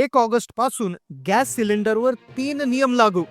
एक ऑगस्टपासून गॅस सिलेंडरवर तीन नियम लागू.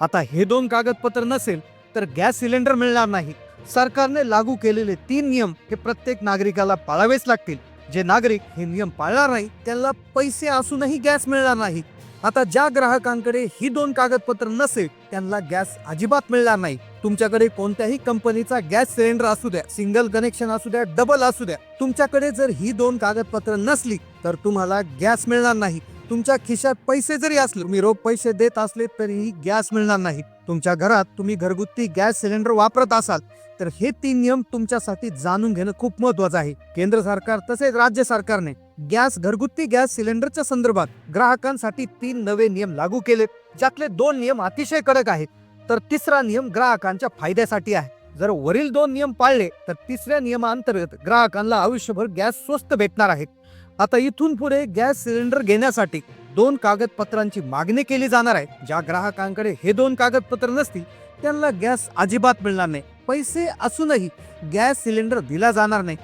आता हे दोन कागदपत्र नसेल तर गॅस सिलेंडर मिळणार नाही. सरकारने लागू केलेले तीन नियम हे प्रत्येक नागरिकाला पाळावेच लागतील. जे नागरिक हे नियम पाळणार नाही त्यांना पैसे असूनही गॅस मिळणार नाही. आता ज्या ग्राहकांकडे ही दोन कागदपत्र नसेल त्यांना गॅस अजिबात मिळणार नाही. तुमच्याकडे कोणत्याही कंपनीचा गॅस सिलेंडर असू द्या सिंगल कनेक्शन असू द्या डबल असू द्या. तुमच्याकडे जर ही दोन कागदपत्र नसली तर तुम्हाला गॅस मिळणार नाही. तुमच्या खिशात पैसे जरी असले तुम्ही रोख पैसे देत असले तरीही गॅस मिळणार नाही. तुमच्या घरात तुम्ही घरगुती गॅस सिलेंडर वापरत असाल तर हे तीन नियम तुमच्यासाठी जाणून घेणं खूप महत्वाचं आहे. केंद्र सरकार तसेच राज्य सरकारने गॅस घरगुती गॅस सिलेंडरच्या संदर्भात ग्राहकांसाठी तीन नवे नियम लागू केले ज्यातले दोन नियम अतिशय कडक आहेत. तर तिसरा नियम ग्राहकांच्या फायद्यासाठी आहे. जर वरील दोन नियम पाळले तर तिसऱ्या नियमाअंतर्गत ग्राहकांना आयुष्यभर गॅस स्वस्त भेटणार आहे. आता इथून पुढे गॅस सिलेंडर घेण्यासाठी दोन कागदपत्रांची मागणी केली जाणार आहे. ज्या ग्राहकांकडे हे दोन कागदपत्र नसतील त्यांना गॅस अजिबात मिळणार नाही. पैसे असूनही गॅस सिलेंडर दिला जाणार नाही.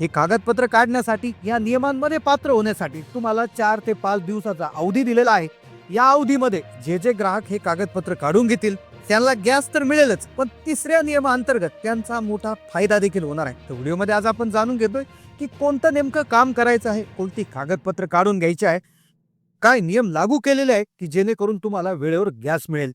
हे कागदपत्र काढण्यासाठी या नियमांमध्ये पात्र होण्यासाठी तुम्हाला चार ते पाच दिवसाचा अवधी दिलेला आहे. या अवधीमध्ये जे जे ग्राहक हे कागदपत्र काढून घेतील त्यांना गॅस तर मिळेलच पण तिसऱ्या नियमाअंतर्गत त्यांचा मोठा फायदा देखील होणार आहे. तर व्हिडिओमध्ये आज आपण जाणून घेतोय की कोणतं नेमकं काम करायचं आहे? कोणती कागदपत्र काढून घ्यायची आहे? काय नियम लागू केलेले आहे की जेणेकरून तुम्हाला वेळेवर गॅस मिळेल?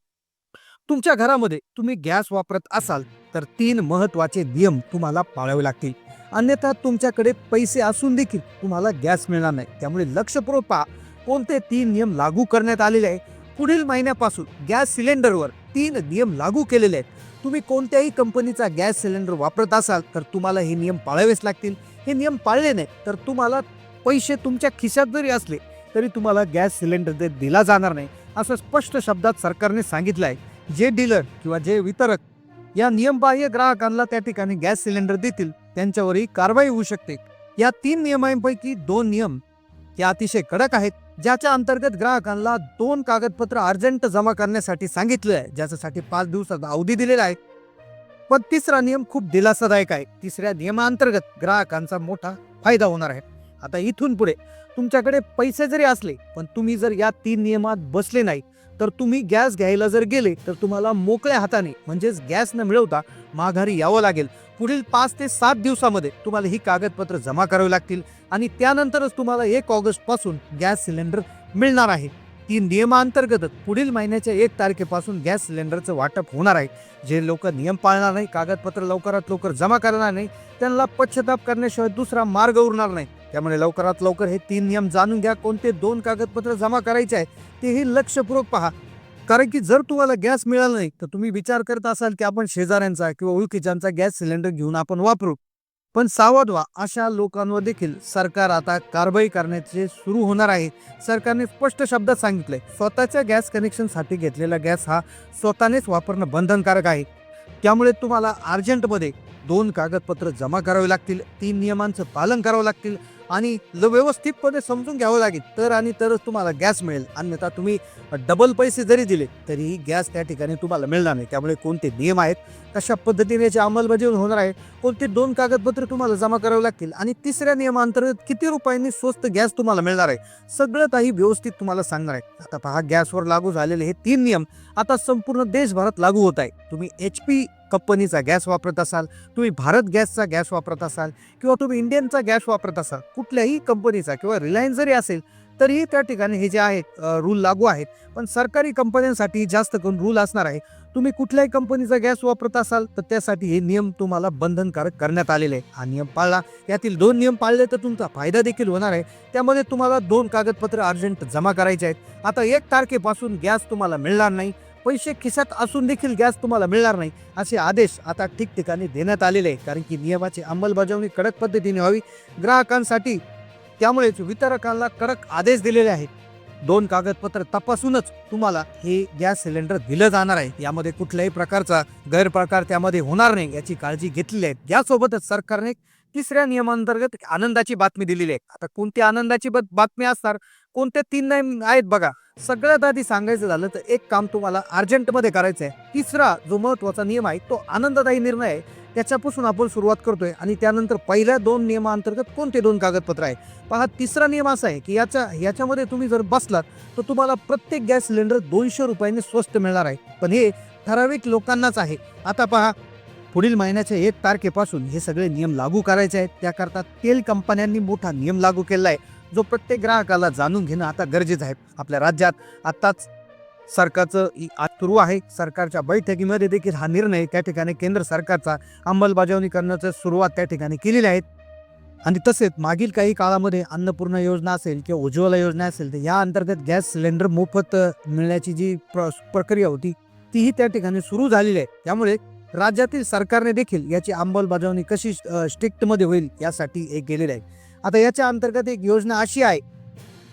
तुमच्या घरामध्ये तुम्ही गॅस वापरत असाल तर तीन महत्त्वाचे नियम तुम्हाला पाळावे लागतील. अन्यथा तुमच्याकडे पैसे असून देखील तुम्हाला गॅस मिळणार नाही. त्यामुळे लक्षपूर्वक पहा कोणते तीन नियम लागू करण्यात आलेले आहे पुढील महिन्यापासून गॅस सिलेंडरवर तीन नियम लागू केलेले आहेत. तुम्ही कोणत्याही कंपनीचा गॅस सिलेंडर वापरत असाल तर तुम्हाला हे नियम पाळावेच लागतील. हे नियम पाळले नाही तर तुम्हाला पैसे तुमच्या खिशात जरी असले तरी तुम्हाला गॅस सिलेंडर दे दिला जाणार नाही असं स्पष्ट शब्दात सरकारने सांगितलं आहे जे डीलर किंवा जे वितरक या नियमबाह्य ग्राहकांना त्या ठिकाणी गॅस सिलेंडर देतील त्यांच्यावरही कारवाई होऊ शकते. या तीन नियमांपैकी दोन नियम हे अतिशय कडक आहेत ज्याच्या अंतर्गत ग्राहकांना दोन कागदपत्र अर्जंट जमा करण्यासाठी सांगितलं आहे ज्याच्यासाठी पाच दिवसाचा अवधी दिलेला आहे. पण तिसरा नियम खूप दिलासादायक आहे. तिसऱ्या नियमाअंतर्गत ग्राहकांचा मोठा फायदा होणार आहे. आता इथून पुढे तुमच्याकडे पैसे जरी असले पण तुम्ही जर या तीन नियमात बसले नाही तर तुम्ही गॅस घ्यायला जर गेले तर तुम्हाला मोकळ्या हाताने म्हणजेच गॅस न मिळवता माघारी यावं लागेल. पुढील पाच ते सात दिवसामध्ये तुम्हाला ही कागदपत्र जमा करावी लागतील आणि त्यानंतरच तुम्हाला एक ऑगस्टपासून गॅस सिलेंडर मिळणार आहे. ती नियमांतर्गतच पुढील महिन्याच्या एक तारखेपासून गॅस सिलेंडरचं वाटप होणार आहे. जे लोक नियम पाळणार नाही कागदपत्र लवकरात लवकर जमा करणार नाही त्यांना पश्चाताप करण्याशिवाय दुसरा मार्ग उरणार नाही. त्यामुळे लवकरात लवकर हे तीन नियम जाणून घ्या कोणते दोन कागदपत्र जमा करायचे आहे तेही लक्षपूर्वक पहा. कारण की जर तुम्हाला गॅस मिळाला नाही तर तुम्ही विचार करत असाल की आपण शेजाऱ्यांचा किंवा ओळखीच्यांचा गॅस सिलेंडर घेऊन आपण वापरू. पण सावध व्हा. अशा लोकांवर देखील सरकार आता कारवाई करण्याचे सुरू होणार आहे. सरकारने स्पष्ट शब्दात सांगितले स्वतःच्या गॅस कनेक्शनसाठी घेतलेला गॅस हा स्वतःनेच वापरणं बंधनकारक आहे. त्यामुळे तुम्हाला अर्जंटमध्ये दोन कागदपत्र जमा करावे लागतील तीन नियमांचं पालन करावं लागतील आणि ल- व्यवस्थितपणे समजून घ्यावं लागेल. तर आणि तरच तुम्हाला गॅस मिळेल. अन्यथा तुम्ही डबल पैसे जरी दिले तरीही गॅस त्या ठिकाणी तुम्हाला मिळणार नाही. त्यामुळे कोणते नियम आहेत कशा पद्धतीने याची अंमलबजावणी होणार आहे कोणते दोन कागदपत्र तुम्हाला जमा करावे लागतील आणि तिसऱ्या नियमांतर्गत किती रुपयांनी स्वस्त गॅस तुम्हाला मिळणार आहे सगळं काही व्यवस्थित तुम्हाला सांगणार आहे. आता पहा गॅसवर लागू झालेले हे तीन नियम आता संपूर्ण देशभरात लागू होत आहे. तुम्ही एच पी कंपनीचा गॅस वापरत असाल तुम्ही भारत गॅसचा गॅस वापरत असाल किंवा तुम्ही इंडियनचा गॅस वापरत असाल कुठल्याही कंपनीचा किंवा रिलायन्स जरी असेल तरीही त्या ठिकाणी हे जे आहेत रूल लागू आहेत. पण सरकारी कंपन्यांसाठी जास्त करून रूल असणार आहे. तुम्ही कुठल्याही कंपनीचा गॅस वापरत असाल तर त्यासाठी हे नियम तुम्हाला बंधनकारक करण्यात आलेले आहे हा नियम पाळला. यातील दोन नियम पाळले तर तुमचा फायदा देखील होणार आहे. त्यामध्ये तुम्हाला दोन कागदपत्र अर्जंट जमा करायचे आहेत. आता एक तारखेपासून गॅस तुम्हाला मिळणार नाही. पैसे खिशात असून देखील गॅस तुम्हाला मिळणार नाही असे आदेश आता ठिकठिकाणी देण्यात आलेले आहे कारण की नियमाची अंमलबजावणी कडक पद्धतीने व्हावी ग्राहकांसाठी त्यामुळेच वितरकांना कडक आदेश दिलेले आहेत. दोन कागदपत्र तपासूनच तुम्हाला हे गॅस सिलेंडर दिलं जाणार आहे. यामध्ये कुठल्याही प्रकारचा गैरप्रकार त्यामध्ये होणार नाही याची काळजी घेतलेली आहे. यासोबतच सरकारने तिसऱ्या नियमांतर्गत आनंदाची बातमी दिलेली आहे. आता कोणती आनंदाची बातमी असणार? कोणते तीन नियम आहेत बघा. सगळ्यात आधी सांगायचं झालं तर एक काम तुम्हाला अर्जंटमध्ये करायचं आहे. तिसरा जो महत्त्वाचा नियम आहे तो आनंददायी निर्णय आहे. त्याच्यापासून आपण सुरुवात करतोय आणि त्यानंतर पहिल्या दोन नियमांतर्गत कोणते दोन कागदपत्र आहे पहा तिसरा नियम असा आहे की याच्या याच्यामध्ये तुम्ही जर बसलात तर तुम्हाला प्रत्येक गॅस सिलेंडर दोनशे रुपयांनी स्वस्त मिळणार आहे. पण हे ठराविक लोकांनाच आहे. आता पहा पुढील महिन्याच्या एक तारखेपासून हे सगळे नियम लागू करायचे आहेत. त्याकरता तेल कंपन्यांनी मोठा नियम लागू केला आहे. जो प्रत्येक ग्राहकाला जाणून घेणं आता गरजेचं आहे आपल्या राज्यात. आत्ताच सरकारचं सुरू आहे. सरकारच्या बैठकीमध्ये देखील हा निर्णय त्या ठिकाणी केंद्र सरकारचा अंमलबजावणी करण्याचं सुरुवात त्या ठिकाणी केलेली आहे. आणि तसेच मागील काही काळामध्ये अन्नपूर्णा योजना असेल किंवा उज्ज्वला योजना असेल तर या अंतर्गत गॅस सिलेंडर मोफत मिळण्याची जी प्र प्रक्रिया होती तीही त्या ठिकाणी सुरू झालेली आहे. त्यामुळे राज्यातील सरकारने देखील याची अंमलबजावणी कशी स्ट्रिक्टमध्ये होईल यासाठी एक केलेलं आहे. आता याच्या अंतर्गत एक योजना अशी आहे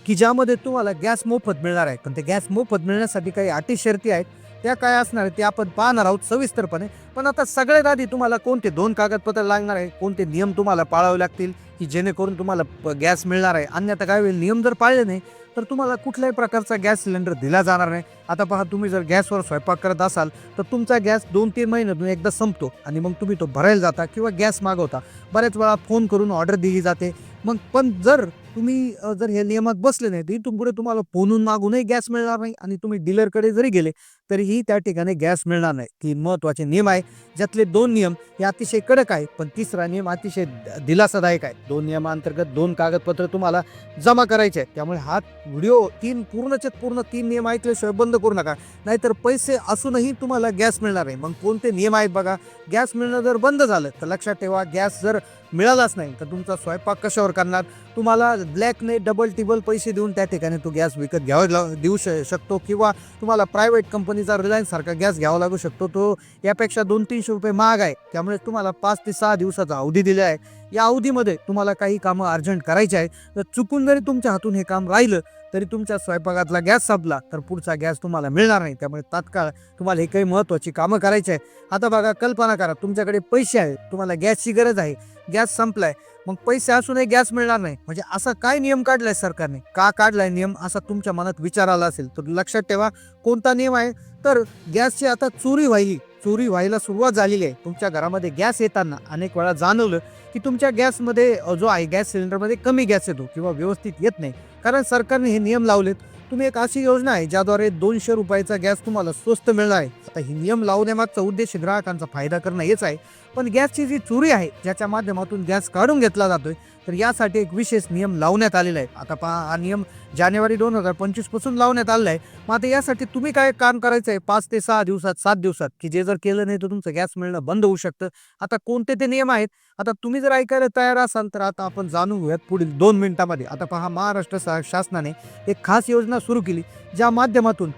की ज्यामध्ये तुम्हाला गॅस मोफत मिळणार आहे. पण ते गॅस मोफत मिळण्यासाठी काही अटी शर्ती आहेत. त्या काय असणार आहेत ते आपण पाहणार आहोत सविस्तरपणे. पण आता सगळ्यात आधी तुम्हाला कोणते दोन कागदपत्र लागणार आहे? कोणते नियम तुम्हाला पाळावे लागतील? की जेणेकरून तुम्हाला प- गॅस मिळणार आहे? अन्यथा काय होईल? नियम जर पाळले नाही तर तुम्हाला कुठल्याही प्रकारचा गॅस सिलेंडर दिला जाणार नाही. आता पहा तुम्ही जर गॅसवर स्वयंपाक करत असाल तर तुमचा गॅस दोन तीन महिन्यातून एकदा संपतो. आणि मग तुम्ही तो भरायला जाता किंवा गॅस मागवता. बऱ्याच वेळा फोन करून ऑर्डर दिली जाते. मग पण जर तुम्ही अ, जर हे नियमात बसले नाही तर इथून पुढे तुम्हाला फोनून मागूनही गॅस मिळणार नाही आणि तुम्ही डीलरकडे जरी गेले तरीही त्या ठिकाणी गॅस मिळणार नाही. तीन महत्त्वाचे नियम आहे. ज्यातले दोन नियम हे अतिशय कडक आहे पण तिसरा नियम अतिशय द- दिलासादायक आहे. दोन नियमांतर्गत दोन कागदपत्र तुम्हाला जमा करायचे आहेत. त्यामुळे हा व्हिडिओ तीन पूर्णचे पूर्ण तीन नियम ऐकल्याशिवाय बंद करू नका. नाहीतर पैसे असूनही तुम्हाला गॅस मिळणार नाही. मग कोणते नियम आहेत बघा? गॅस मिळणं जर बंद झालं तर लक्षात ठेवा गॅस जर मिळालाच नाही. तर तुमचा स्वयंपाक कशावर करणार? तुम्हाला ब्लॅकने डबल टिबल पैसे देऊन त्या ठिकाणी तो गॅस विकत घ्यावा देऊ श शकतो किंवा तुम्हाला प्रायव्हेट कंपनीचा रिलायन्ससारखा गॅस घ्यावा लागू शकतो. तो यापेक्षा दोन तीनशे रुपये महाग आहे. त्यामुळे तुम्हाला पाच ते सहा दिवसाचा अवधी दिला आहे. या अवधीमध्ये तुम्हाला काही कामं अर्जंट करायची आहे. तर चुकून जरी तुमच्या हातून हे काम राहिलं तरी तुमच्या स्वयंपाकातला गॅस संपला तर पुढचा गॅस तुम्हाला मिळणार नाही. त्यामुळे तात्काळ तुम्हाला हे काही महत्त्वाची कामं करायची आहे आता बघा कल्पना करा तुमच्याकडे पैसे आहेत तुम्हाला गॅसची गरज आहे. गॅस संपलाय मग पैसे असूनही गॅस मिळणार नाही. म्हणजे असा काय नियम काढलाय सरकारने? का काढलाय नियम? असा तुमच्या मनात विचार आला असेल तर लक्षात ठेवा. कोणता नियम आहे? तर गॅसची आता चोरी व्हायली. चोरी व्हायला सुरुवात झालेली आहे. तुमच्या घरामध्ये गॅस येताना अनेक वेळा जाणवलं की तुमच्या गॅसमध्ये जो आहे गॅस सिलेंडरमध्ये कमी गॅस येतो किंवा व्यवस्थित येत नाही. कारण सरकारने हे नियम लावलेत. तुम्ही एक अशी योजना आहे ज्याद्वारे दोनशे रुपयाचा गॅस तुम्हाला स्वस्त मिळणार आहे. आता हे नियम लावण्यामागचा उद्देश ग्राहकांचा फायदा करणं हेच आहे. पण गॅसची जी चोरी आहे ज्याच्या माध्यमातून गॅस काढून घेतला जातोय तर यासाठी एक विशेष नियम लावण्यात आलेला आहे. आता पहा हा नियम जानेवारी दोन हजार पंचवीसपासून लावण्यात आलेला आहे. मग आता यासाठी तुम्ही काय काम करायचं आहे? पाच ते सहा दिवसात सात दिवसात की जे जर केलं नाही तर तुमचं गॅस मिळणं बंद होऊ शकतं. आता कोणते ते नियम आहेत? आता तुम्ही जर ऐकायला तयार असाल तर आता आपण जाणून घेऊयात पुढील दोन मिनिटामध्ये. आता पहा महाराष्ट्र शा- शासनाने एक खास योजना सुरू केली ज्या माध्यमातून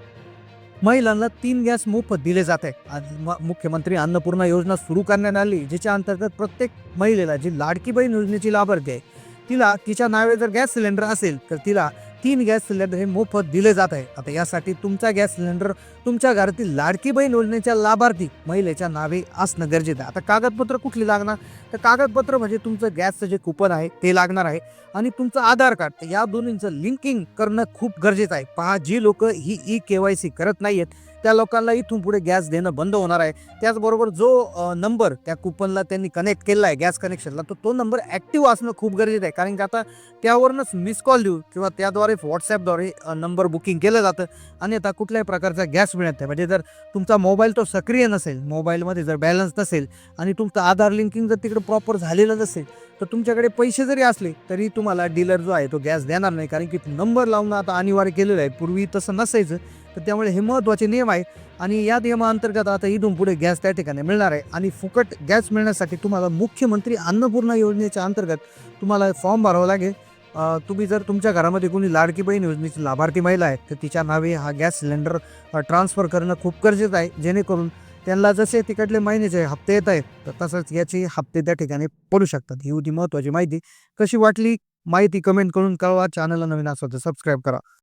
महिलांना तीन गॅस मोफत दिले जात. आहे म- मुख्यमंत्री अन्नपूर्णा योजना सुरू करण्यात आली जिच्या अंतर्गत प्रत्येक महिलेला जी लाडकी बहीण योजनेची लाभार्थी आहे तिला तिच्या नावे जर गॅस सिलेंडर असेल तर तिला तीन गॅस सिलेंडर हे मोफत दिले जात आहे आता यासाठी तुमचा गॅस सिलेंडर तुमच्या घरातील लाडकी बहीण योजनेच्या लाभार्थी महिलेच्या नावे असणं गरजेचं आहे. आता कागदपत्र कुठली लागणार? तर कागदपत्र म्हणजे तुमचं गॅसचं जे कुपन आहे ते लागणार आहे. आणि तुमचं आधार कार्ड या दोन्हींचं लिंकिंग करणं खूप गरजेचं आहे. पहा जी लोक ही ई के वाय सी करत नाही आहेत त्या लोकांना इथून पुढे गॅस देणं बंद होणार आहे. त्याचबरोबर जो नंबर त्या कुपनला त्यांनी कनेक्ट केला आहे गॅस कनेक्शनला तर तो नंबर ॲक्टिव्ह असणं खूप गरजेचं आहे. कारण की आता त्यावरूनच मिस कॉल देऊ किंवा त्याद्वारे व्हॉट्सॲपद्वारे नंबर बुकिंग केलं जातं आणि आता कुठल्याही प्रकारचा गॅस मिळत नाही. म्हणजे जर तुमचा मोबाईल तो सक्रिय नसेल मोबाईलमध्ये जर बॅलन्स नसेल आणि तुमचं आधार लिंकिंग जर तिकडे प्रॉपर झालेलं नसेल तर तुमच्याकडे पैसे जरी असले तरी तुम्हाला डीलर जो आहे तो गॅस देणार नाही. कारण की नंबर लावणं आता अनिवार्य केलेलं आहे. पूर्वी तसं नसायचं. तर त्यामुळे हे महत्त्वाचे नियम आहे आणि या नियमाअंतर्गत आता इथून पुढे गॅस त्या ठिकाणी मिळणार आहे. आणि फुकट गॅस मिळण्यासाठी तुम्हाला मुख्यमंत्री अन्नपूर्णा योजनेच्या अंतर्गत तुम्हाला फॉर्म भरावा लागेल. तुम्ही जर तुमच्या घरामध्ये कोणी लाडकी बहीण योजनेची लाभार्थी महिला आहे तर तिच्या नावे हा गॅस सिलेंडर ट्रान्सफर करणं खूप गरजेचं आहे. जेणेकरून त्यांना जसे तिकडले महिन्याचे हप्ते येत आहेत तर तसंच याचे हप्ते त्या ठिकाणी पडू शकतात. ही होती महत्त्वाची माहिती. कशी वाटली? माहिती कमेंट करून कळवा. चॅनलला नवीन असं तर सबस्क्राईब करा.